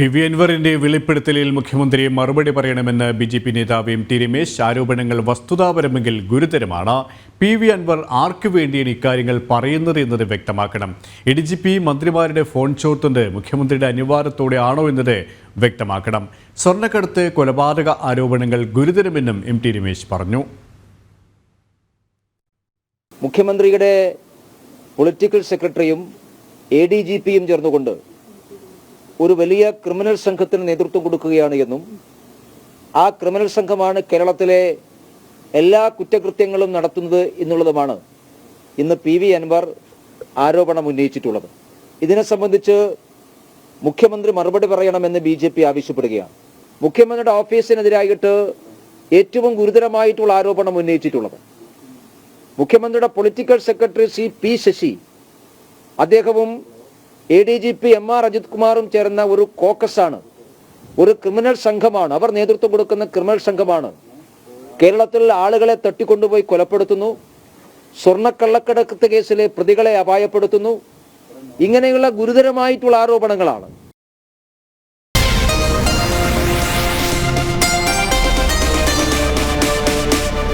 P അൻവറിന്റെ വെളിപ്പെടുത്തലിൽ മുഖ്യമന്ത്രി മറുപടി പറയണമെന്ന് ബി ജെ പി നേതാവ് എം ടി രമേശ് ആരോപണങ്ങൾ വസ്തുതാപരമെങ്കിൽ ഗുരുതരമാണ്. പി വി അൻവർ ആർക്കു വേണ്ടിയാണ് ഇക്കാര്യങ്ങൾ പറയുന്നത് എന്നത് വ്യക്തമാക്കണം. എ ഡി ജി പി മന്ത്രിമാരുടെ ഫോൺ ചോർത്തുന്നത് മുഖ്യമന്ത്രിയുടെ അനിവാര്യത്തോടെ ആണോ എന്നത് വ്യക്തമാക്കണം. സ്വർണക്കടത്ത് കൊലപാതക ആരോപണങ്ങൾ ഗുരുതരമെന്നും എം ടി രമേശ് പറഞ്ഞു. മുഖ്യമന്ത്രിയുടെ പൊളിറ്റിക്കൽ സെക്രട്ടറിയും എ ഡി ജി പിയും ചേർന്നുകൊണ്ട് ഒരു വലിയ ക്രിമിനൽ സംഘത്തിന് നേതൃത്വം കൊടുക്കുകയാണ് എന്നും ആ ക്രിമിനൽ സംഘമാണ് കേരളത്തിലെ എല്ലാ കുറ്റകൃത്യങ്ങളും നടത്തുന്നത് എന്നുള്ളതുമാണ് ഇന്ന് പി വി അൻവർ ആരോപണം ഉന്നയിച്ചിട്ടുള്ളത്. ഇതിനെ സംബന്ധിച്ച് മുഖ്യമന്ത്രി മറുപടി പറയണമെന്ന് ബി ജെ പി ആവശ്യപ്പെടുകയാണ്. മുഖ്യമന്ത്രിയുടെ ഓഫീസിനെതിരായിട്ട് ഏറ്റവും ഗുരുതരമായിട്ടുള്ള ആരോപണം ഉന്നയിച്ചിട്ടുള്ളത്. മുഖ്യമന്ത്രിയുടെ political secretary C P Sasi അദ്ദേഹവും A D G P M R Ajith കുമാറും ചേർന്ന ഒരു കോക്കസാണ്. ഒരു ക്രിമിനൽ സംഘമാണ്. അവർ നേതൃത്വം കൊടുക്കുന്ന ക്രിമിനൽ സംഘമാണ്. കേരളത്തിൽ ആളുകളെ തട്ടിക്കൊണ്ടുപോയി കൊലപ്പെടുത്തുന്നു. സ്വർണക്കള്ളക്കടക്കത്ത് കേസിലെ പ്രതികളെ അപായപ്പെടുത്തുന്നു. ഇങ്ങനെയുള്ള ഗുരുതരമായിട്ടുള്ള ആരോപണങ്ങളാണ്.